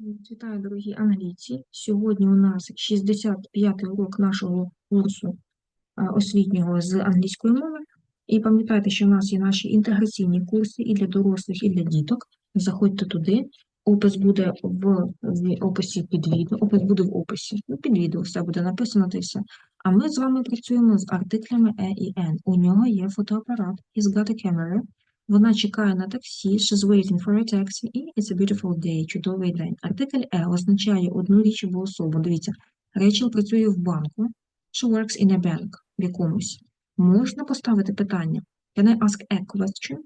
Вітаю, дорогі англійці. Сьогодні у нас 65-й урок нашого курсу освітнього з англійської мови. І пам'ятайте, що у нас є наші інтеграційні курси і для дорослих, і для діток. Заходьте туди. Опис буде в, в описі під відео. Опис буде в описі. Ну, під відео все буде написано та все. А ми з вами працюємо з артиклями E і N. У нього є фотоапарат. He's got a camera. Вона чекає на таксі, she's waiting for a taxi, і it's a beautiful day, чудовий день. Артикль E означає одну річ або особу. Дивіться, Рейчел працює в банку, she works in a bank, в якомусь. Можна поставити питання. Can I ask a question?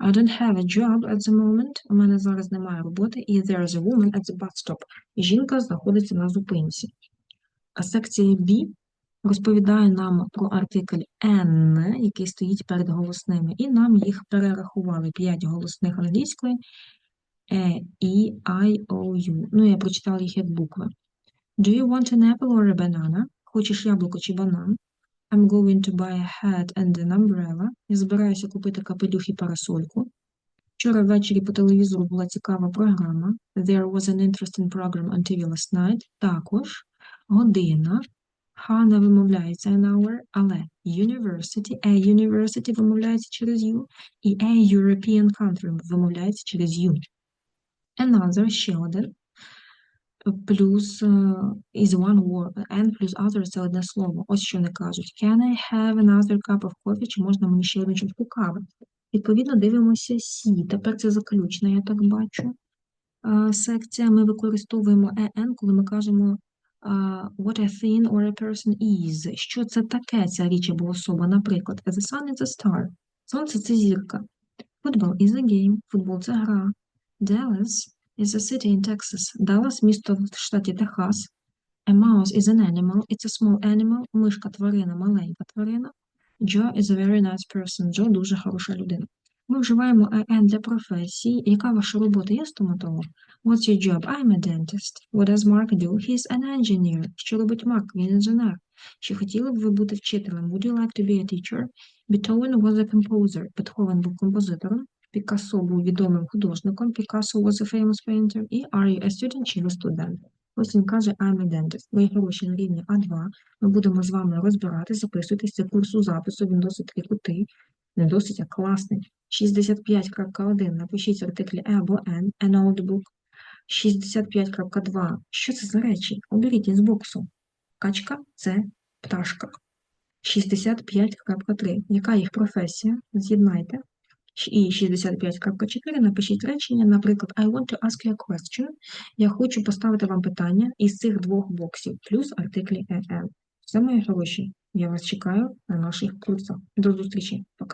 I don't have a job at the moment. У мене зараз немає роботи. І there is a woman at the bus stop. Жінка знаходиться на зупинці. А секція B розповідає нам про артикль N, який стоїть перед голосними, і нам їх перерахували. П'ять голосних англійської E, E, I, O, U. Ну, я прочитала їх як букви. Do you want an apple or a banana? Хочеш яблуко чи банан? I'm going to buy a hat and an umbrella. Я збираюся купити капелюх і парасольку. Вчора ввечері по телевізору була цікава програма. There was an interesting program on TV last night. Також година. Х не вимовляється an hour, але university, a university вимовляється через U, і a European country вимовляється через U. Another, ще один, плюс е, is one word, and плюс other – це одне слово. Ось що вони кажуть. Can I have another cup of coffee? Чи можна мені ще одну чашку кави? Відповідно, дивимося C. Тепер це заключна, я так бачу. Е, Секція ми використовуємо EN, коли ми кажемо what a thing or a person is. Що це таке, ця річ або особа? Наприклад, the sun is a star. Сонце – це зірка. Football is a game. Футбол – це гра. Dallas is a city in Texas. Даллас – місто в штаті Техас. A mouse is an animal. It's a small animal. Мишка – тварина, маленька тварина. Joe is a very nice person. Джо – дуже хороша людина. Ми вживаємо IN для професії. Яка ваша робота? Я стоматолог. What's your job? I'm a dentist. What does Mark do? He's an engineer. Що робить Марк? Він інженер. Чи хотіли б ви бути вчителем? Would you like to be a teacher? Beethoven was a composer. Бетховен був композитором. Пікассо був відомим художником. Picasso was a famous painter. І are you a student? Чи ви студент? Ось він каже I'm a dentist. Мої гроші на рівні А2. Ми будемо з вами розбирати, записуйтесь. Це курсу запису. Він досить крутий. Не досить, а класний. 65.1. Напишіть артиклі E або N. A notebook. 65.2. Що це за речі? Оберіть із боксу. Качка це пташка. 65.3. Яка їх професія? З'єднайте. І 65.4. Напишіть речення, наприклад, I want to ask you a question. Я хочу поставити вам питання із цих двох боксів, плюс артиклі EN. Все, мої хороші. Я вас чекаю на наших курсах. До зустрічі. Пока.